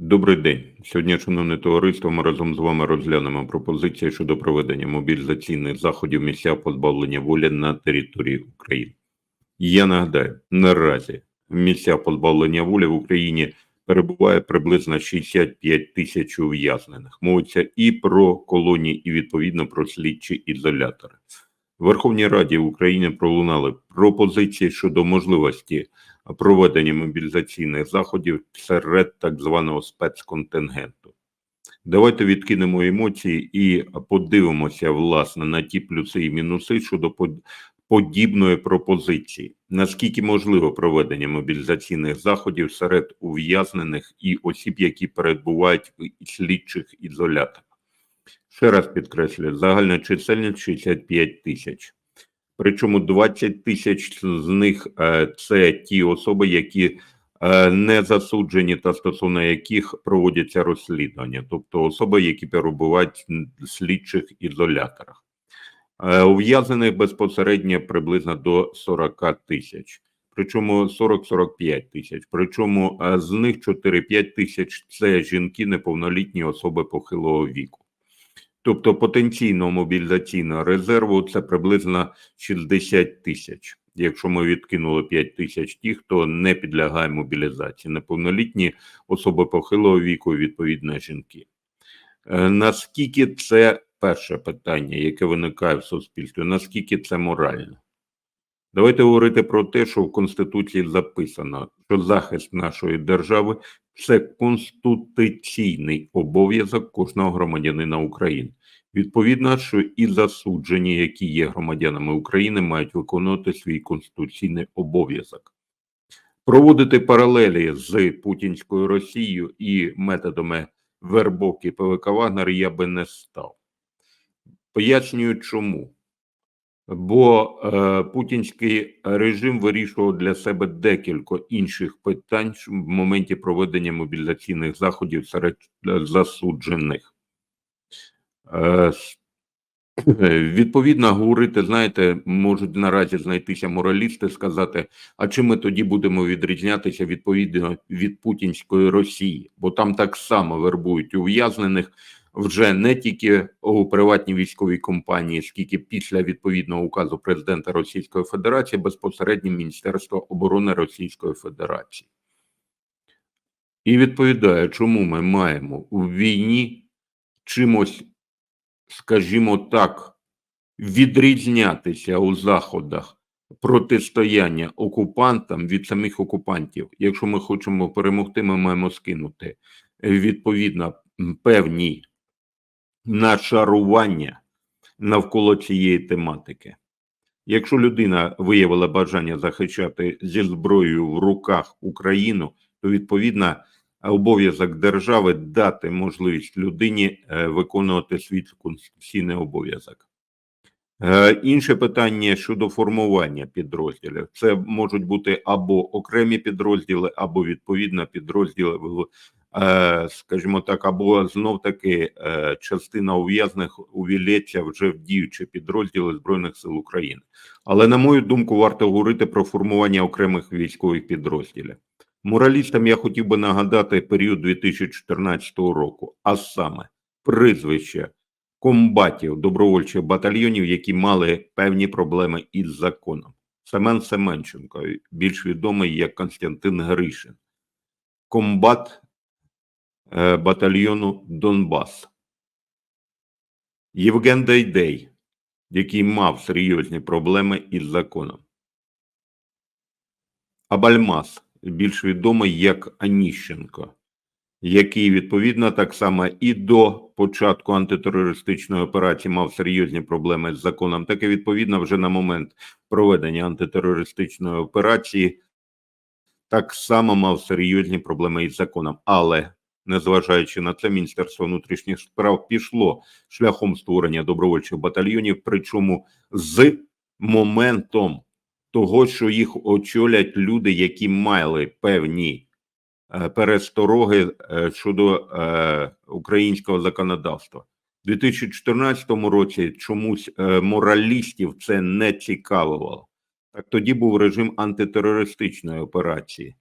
Добрий день. Сьогодні, шановне товариство, ми разом з вами розглянемо пропозиції щодо проведення мобілізаційних заходів в місцях позбавлення волі на території України. Я нагадаю, наразі в місцях позбавлення волі в Україні перебуває приблизно 65 тисяч ув'язнених. Мовиться і про колонії, і відповідно про слідчі ізолятори. Верховній Раді України пролунали пропозиції щодо можливості проведення мобілізаційних заходів серед так званого спецконтингенту. Давайте відкинемо емоції і подивимося власне на ті плюси і мінуси щодо подібної пропозиції. Наскільки можливо проведення мобілізаційних заходів серед ув'язнених і осіб, які перебувають в слідчих ізоляторах? Ще раз підкреслюю, загальна чисельність 65 тисяч. Причому 20 тисяч з них е, це ті особи, які е, не засуджені та стосовно яких проводяться розслідування, тобто особи, які перебувають в слідчих ізоляторах. Е, Ув'язнених безпосередньо приблизно до 40 тисяч, причому 40-45 тисяч. Причому з них 4-5 тисяч це жінки неповнолітні особи похилого віку. Тобто потенційного мобілізаційного резерву це приблизно 60 тисяч. Якщо ми відкинули 5 тисяч тих, хто не підлягає мобілізації, неповнолітні особи похилого віку, відповідно, жінки. Е, Наскільки це перше питання, яке виникає в суспільстві? Наскільки це морально? Давайте говорити про те, що в Конституції записано, що захист нашої держави це конституційний обов'язок кожного громадянина України. Відповідно, що і засуджені, які є громадянами України, мають виконувати свій конституційний обов'язок. Проводити паралелі з путінською Росією і методами вербовки ПВК Вагнер я би не став. Пояснюю, чому. Бо е, путінський режим вирішував для себе декілька інших питань в моменті проведення мобілізаційних заходів серед е, засуджених. Е, е, відповідно, говорити, знаєте, можуть наразі знайтися моралісти, сказати, а чим ми тоді будемо відрізнятися відповідно від путінської Росії, бо там так само вербують ув'язнених вже не тільки у приватній військовій компанії, скільки після відповідного указу президента Російської Федерації безпосередньо Міністерство оборони Російської Федерації. І відповідає, чому ми маємо у війні чимось, скажімо так, відрізнятися у заходах протистояння окупантам від самих окупантів. Якщо ми хочемо перемогти, ми маємо скинути відповідно певні нашарування навколо цієї тематики. Якщо людина виявила бажання захищати зі зброєю в руках Україну, то відповідно обов'язок держави дати можливість людині е, виконувати свій конституційний обов'язок. Е, Інше питання щодо формування підрозділів. Це можуть бути або окремі підрозділи, або відповідно підрозділи, скажімо так, або знов таки е, частина ув'язних увілється вже в діючі підрозділи Збройних сил України. Але на мою думку, варто говорити про формування окремих військових підрозділів. Моралістам я хотів би нагадати період 2014 року, а саме прізвище комбатів добровольчих батальйонів, які мали певні проблеми із законом. Семен Семенченко, більш відомий як Константин Гришин, комбат е, батальйону Донбас. Євген Дейдей, який мав серйозні проблеми із законом. Абальмас, більш відомий як Аніщенко, який відповідно так само і до початку антитерористичної операції мав серйозні проблеми з законом, так і відповідно вже на момент проведення антитерористичної операції так само мав серйозні проблеми із законом. Але незважаючи на це, Міністерство внутрішніх справ пішло шляхом створення добровольчих батальйонів, причому з моментом того, що їх очолять люди, які мали певні е, перестороги е, щодо е, українського законодавства. У 2014 році чомусь моралістів це не цікавило. Так тоді був режим антитерористичної операції.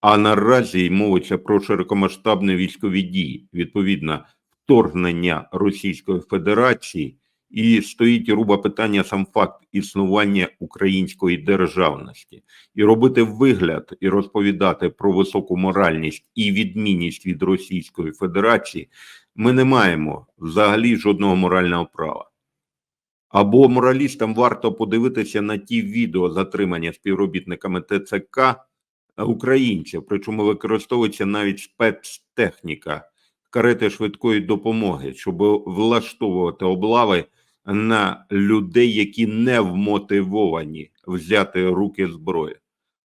А наразі мовиться про широкомасштабні військові дії, відповідно, вторгнення Російської Федерації, і стоїть руба питання сам факт існування української державності, і робити вигляд і розповідати про високу моральність і відмінність від Російської Федерації. Ми не маємо взагалі жодного морального права. Або моралістам варто подивитися на ті відео затримання співробітниками ТЦК українців, причому використовується навіть спецтехніка, карети швидкої допомоги, щоб влаштовувати облави на людей, які не вмотивовані взяти руки зброї.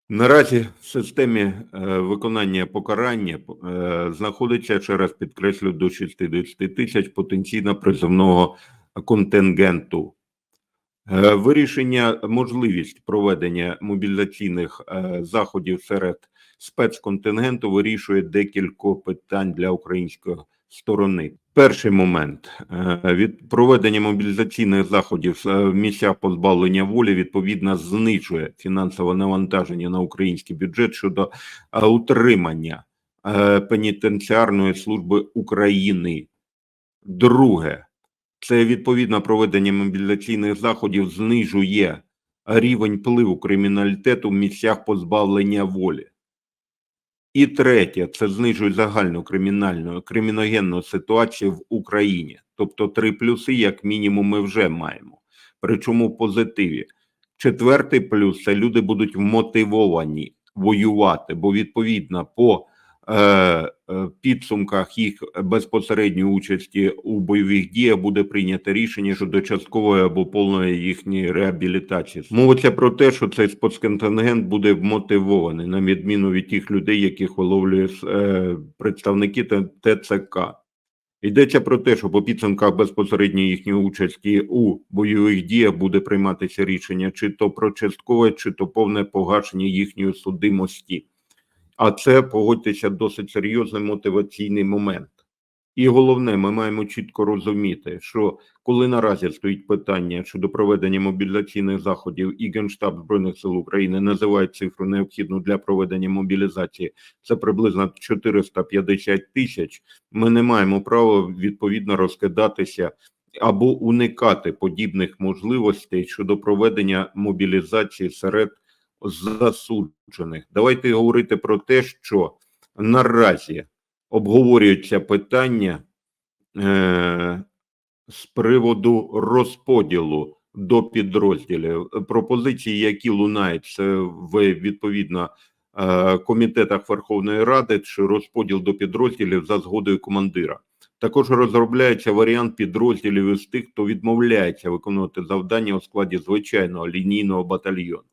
Наразі в системі е, виконання покарання е, знаходиться ще раз підкреслю до 60 тисяч потенційно призовного контингенту. Е, Вирішення можливість проведення мобілізаційних е, заходів серед спецконтингенту вирішує декілька питань для української сторони. Перший момент е, від проведення мобілізаційних заходів в місцях позбавлення волі відповідно знижує фінансове навантаження на український бюджет щодо утримання пенітенціарної служби України. Друге, це відповідно проведення мобілізаційних заходів знижує рівень впливу криміналітету в місцях позбавлення волі. І третє, це знижує загальну кримінальну криміногенну ситуацію в Україні. Тобто три плюси, як мінімум, ми вже маємо. Причому в позитиві. Четвертий плюс це люди будуть мотивовані воювати, бо відповідно по підсумках їх безпосередньої участі у бойових діях буде прийнято рішення щодо часткової або повної їхньої реабілітації. Мовиться про те, що цей спецконтингент буде вмотивований на відміну від тих людей, яких виловлює е, представники ТЦК. Йдеться про те, що по підсумках безпосередньої їхньої участі у бойових діях буде прийматися рішення чи то про часткове, чи то повне погашення їхньої судимості. А це погодьтеся досить серйозний мотиваційний момент. І головне, ми маємо чітко розуміти, що коли наразі стоїть питання щодо проведення мобілізаційних заходів, і Генштаб Збройних сил України називає цифру необхідну для проведення мобілізації, це приблизно 450 тисяч. Ми не маємо права відповідно розкидатися або уникати подібних можливостей щодо проведення мобілізації серед засуджених. Давайте говорити про те, що наразі обговорюється питання е, з приводу розподілу до підрозділів. Пропозиції, які лунають в відповідно е, комітетах Верховної Ради, чи розподіл до підрозділів за згодою командира. Також розробляється варіант підрозділів із тих, хто відмовляється виконувати завдання у складі звичайного лінійного батальйону.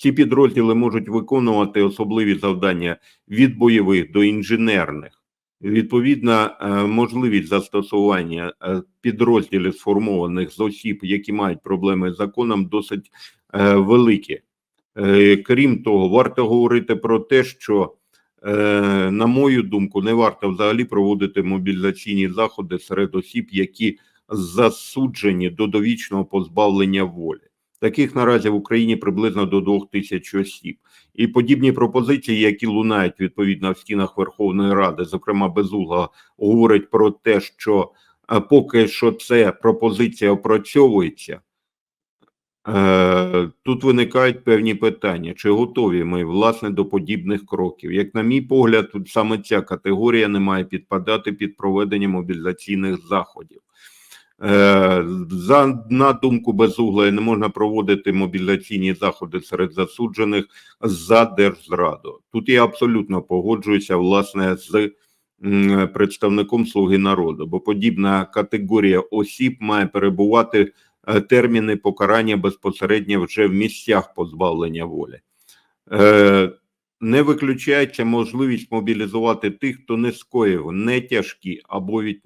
Ці підрозділи можуть виконувати особливі завдання від бойових до інженерних. Відповідна е, можливість застосування е, підрозділів сформованих з осіб, які мають проблеми з законом, досить е, великі. Крім того, варто говорити про те, що, на мою думку, не варто взагалі проводити мобілізаційні заходи серед осіб, які засуджені до довічного позбавлення волі. Таких наразі в Україні приблизно до двох тисяч осіб. І подібні пропозиції, які лунають відповідно в стінах Верховної Ради, зокрема Безугла, говорить про те, що е, поки що це пропозиція опрацьовується. Е, Тут виникають певні питання: чи готові ми власне до подібних кроків? Як на мій погляд, тут саме ця категорія не має підпадати під проведення мобілізаційних заходів. Е, За на думку Безугла, не можна проводити мобілізаційні заходи серед засуджених за держзраду. Тут я абсолютно погоджуюся власне з представником Слуги народу, бо подібна категорія осіб має перебувати е, терміни покарання безпосередньо вже в місцях позбавлення волі. Не виключається можливість мобілізувати тих, хто не скоїв не тяжкі або від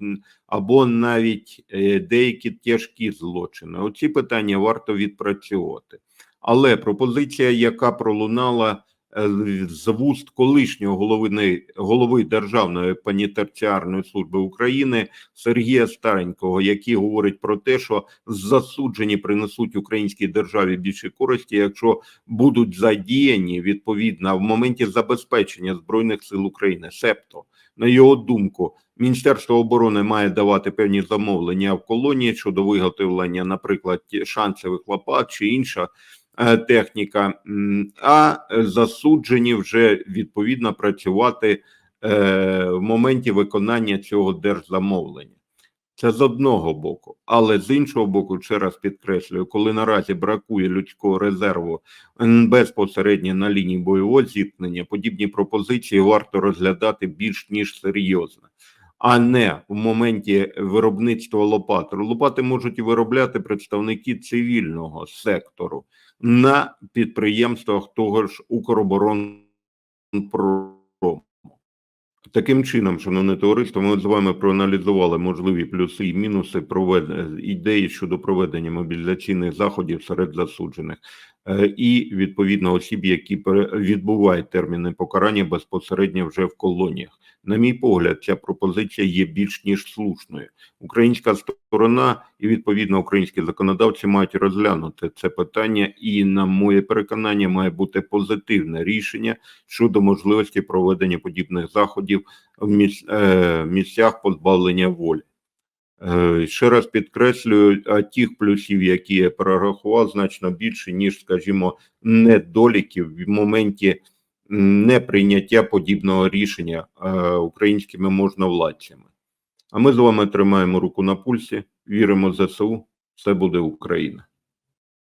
або навіть е, деякі тяжкі злочини. Оці питання варто відпрацьовувати. Але пропозиція, яка пролунала з вуст колишнього голови, голови Державної пенітенціарної служби України Сергія Старенького, який говорить про те, що засуджені принесуть українській державі більше користі, якщо будуть задіяні відповідно в моменті забезпечення збройних сил України. Себто, на його думку, Міністерство оборони має давати певні замовлення в колонії щодо виготовлення, наприклад, шансових лопат чи інша е, техніка, а засуджені вже відповідно працювати е, в моменті виконання цього держзамовлення. Це з одного боку, але з іншого боку, ще раз підкреслюю, коли наразі бракує людського резерву безпосередньо на лінії бойового зіткнення, подібні пропозиції варто розглядати більш ніж серйозно, а не в моменті виробництва лопат. Лопати можуть виробляти представники цивільного сектору на підприємствах того ж Укроборонпрому. Таким чином, шановне товариство, ми з вами проаналізували можливі плюси і мінуси проведення ідеї щодо проведення мобілізаційних заходів серед засуджених е, і відповідно осіб, які відбувають терміни покарання безпосередньо вже в колоніях. На мій погляд, ця пропозиція є більш ніж слушною. Українська сторона і відповідно українські законодавці мають розглянути це питання, і на моє переконання має бути позитивне рішення щодо можливості проведення подібних заходів в е, місцях позбавлення волі. Е, Ще раз підкреслюю, а тих плюсів, які я перерахував, значно більше, ніж, скажімо, недоліків в моменті неприйняття подібного рішення е, українськими можновладцями. А ми з вами тримаємо руку на пульсі, віримо в ЗСУ, все буде Україна.